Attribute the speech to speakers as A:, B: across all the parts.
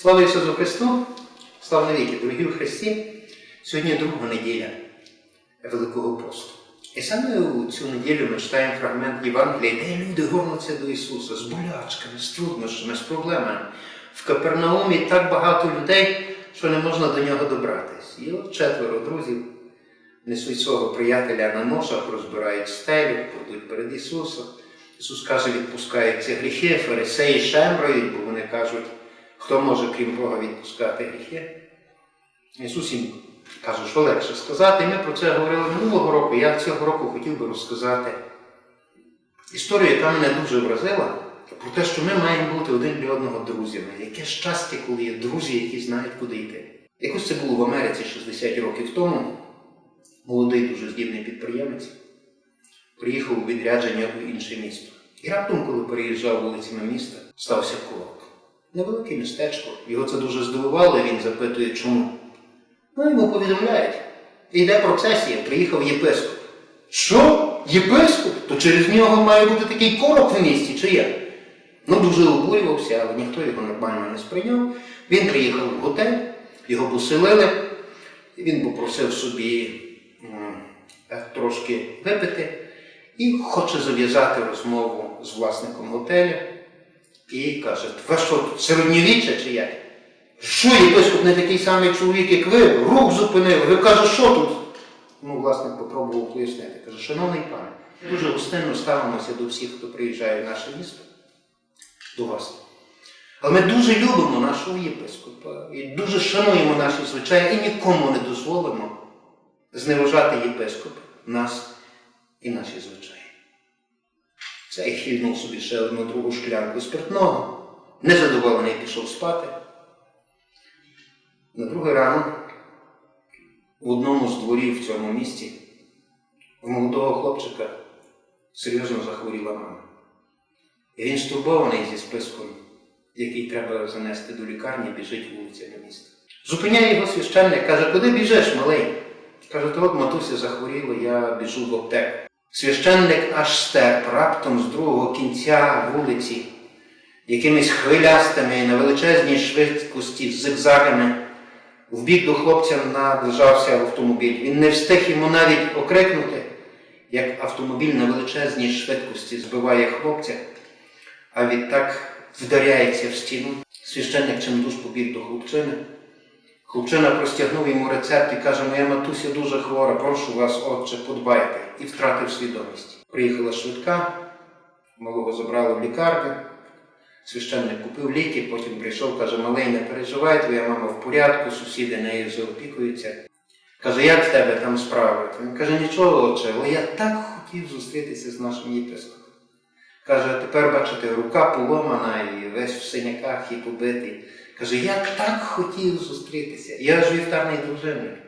A: Слава Ісусу Христу! Слава навіки, дорогі в Христі! Сьогодні друга неділя Великого посту. І саме у цю неділю ми читаємо фрагмент Євангелія, де люди горнуться до Ісуса з болячками, з труднощами, з проблемами. В Капернаумі так багато людей, що не можна до нього добратись. І от четверо друзів несуть свого приятеля на ношах, розбирають стелю, кладуть перед Ісусом. Ісус каже, відпускають ці гріхи, фарисеї шемрають, бо вони кажуть, хто може, крім Бога, відпускати гріхи. Ісус їм каже, що легше сказати. Ми про це говорили минулого року. Я цього року хотів би розказати історію, яка мене дуже вразила, про те, що ми маємо бути один для одного друзями. Яке щастя, коли є друзі, які знають, куди йти. Якось це було в Америці 60 років тому. Молодий, дуже здібний підприємець приїхав у відрядження в інше місто. І раптом, коли переїжджав вулицями міста, стався кулак. Невелике містечко. Його це дуже здивувало, і він запитує, чому. Ну, йому повідомляють. Йде процесія, приїхав єпископ. Що? Єпископ? То через нього має бути такий корок в місті, чи як? Ну, дуже обурювався, але ніхто його нормально не сприйняв. Він приїхав в готель, його поселили, він попросив собі трошки випити і хоче зав'язати розмову з власником готелю. І каже, ви що, середньовіччя чи як? Що єпископ не такий самий чоловік, як ви? Рух зупинив. Ви каже, що тут? Ну, власник попробував пояснити. Каже, шановний пане, дуже гостинно ставимося до всіх, хто приїжджає в наше місто, до вас. Але ми дуже любимо нашого єпископа і дуже шануємо наші звичаї і нікому не дозволимо зневажати єпископа, нас і наші звичаї. Цей хильнув собі ще одну другу шклянку спиртного, незадоволений пішов спати. На другий ранок в одному з дворів в цьому місті в молодого хлопчика серйозно захворіла мама. І він стурбований зі списком, який треба занести до лікарні, біжить вулицями міста. Зупиняє його священник, каже, куди біжиш, малий? Каже, то от матуся захворіла, я біжу в аптеку. Священник аж стерп раптом з другого кінця вулиці, якимись хвилястими і на величезній швидкості зигзагами, в бік до хлопця наближався автомобіль. Він не встиг йому навіть окрикнути, як автомобіль на величезній швидкості збиває хлопця, а відтак вдаряється в стіну. Священник чимдуж побіг до хлопчини. Хлопчина простягнув йому рецепт і каже, моя матуся дуже хвора, прошу вас, отче, подбайте, і втратив свідомість. Приїхала швидка, малого забрали в лікарню. Священник купив ліки, потім прийшов, каже, малий, не переживай, твоя мама в порядку, сусіди нею заопікуються. Каже, як в тебе там справи? Він каже, нічого, отче, але я так хотів зустрітися з нашим єпископом. Каже, а тепер, бачите, рука поломана і весь в синяках і побитий. Каже, я так хотів зустрітися. Я ж вівтарний дружинник.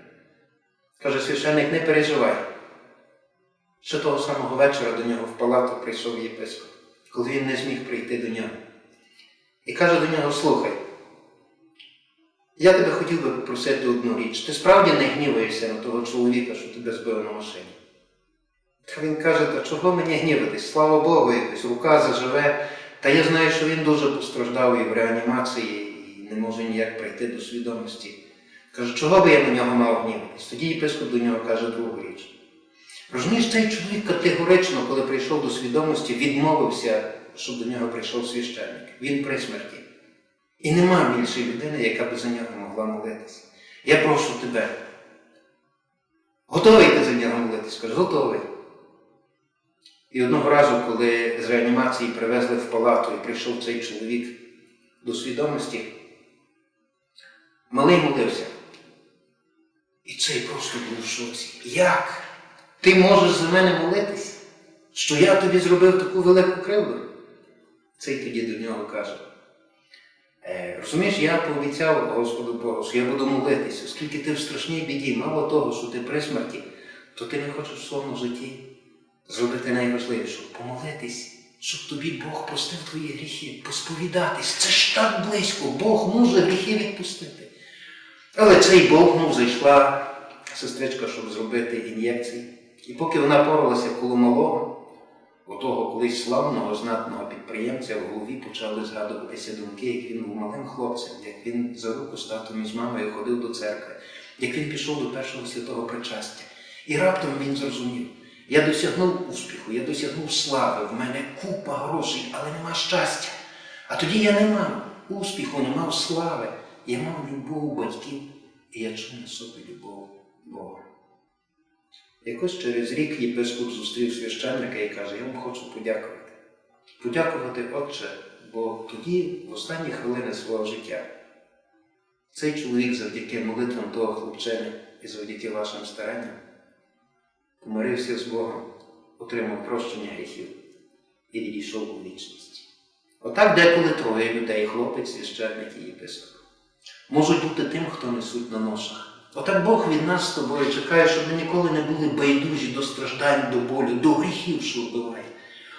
A: Каже, священник, не переживай. Ще того самого вечора до нього в палату прийшов єпископ, коли він не зміг прийти до нього. І каже до нього, слухай, я тебе хотів би попросити одну річ. Ти справді не гніваєшся на того чоловіка, що тебе збив на машині. Та він каже, та чого мені гніватись? Слава Богу, якось рука заживе. Та я знаю, що він дуже постраждав і в реанімації, не може ніяк прийти до свідомості. Каже, чого би я на нього мав гніватись? Тоді єпископ до нього каже другу річ. Розумієш, цей чоловік категорично, коли прийшов до свідомості, відмовився, щоб до нього прийшов священник. Він при смерті. І нема більшої людини, яка би за нього могла молитися. Я прошу тебе. Готовий ти за нього молитись? Каже, готовий. І одного разу, коли з реанімації привезли в палату і прийшов цей чоловік до свідомості, малий молився. І цей просто був в шоці. Як? Ти можеш за мене молитись? Що я тобі зробив таку велику кривду? Цей тоді до нього каже. Е, розумієш, я пообіцяв Господу Богу, що я буду молитися, оскільки ти в страшній біді, мало того, що ти при смерті, то ти не хочеш в своєму житті зробити найважливіше помолитись, щоб тобі Бог простив твої гріхи, посповідатись. Це ж так близько, Бог може гріхи відпустити. Але цей Бог, ну, зайшла сестричка, щоб зробити ін'єкції. І поки вона поралася коло малого, Отого колись славного знатного підприємця в голові почали згадуватися думки, як він був малим хлопцем, як він за руку з татом і мамою ходив до церкви, як він пішов до першого святого причастя. І раптом він зрозумів, я досягнув успіху, я досягнув слави, в мене купа грошей, але нема щастя. А тоді я не мав успіху, не мав слави, я мав любов батьків, і я чув на собі любов Бога. Якось через рік єпископ зустрів священника і каже, я вам хочу подякувати. Подякувати, Отче, бо тоді, в останні хвилини свого життя, цей чоловік завдяки молитвам того хлопчини і завдяки вашим старанням помирився з Богом, отримав прощення гріхів і відійшов у вічність. Отак деколи троє людей, хлопець, священник і єпископ, можуть бути тим, хто несуть на ношах. Отак Бог від нас з тобою чекає, щоб ми ніколи не були байдужі до страждань, до болю, до гріхів, що вбиває.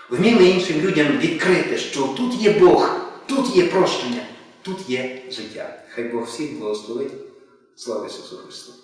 A: Вміли іншим людям відкрити, що тут є Бог, тут є прощення, тут є життя. Хай Бог всіх благословить. Слава Ісусу Христу!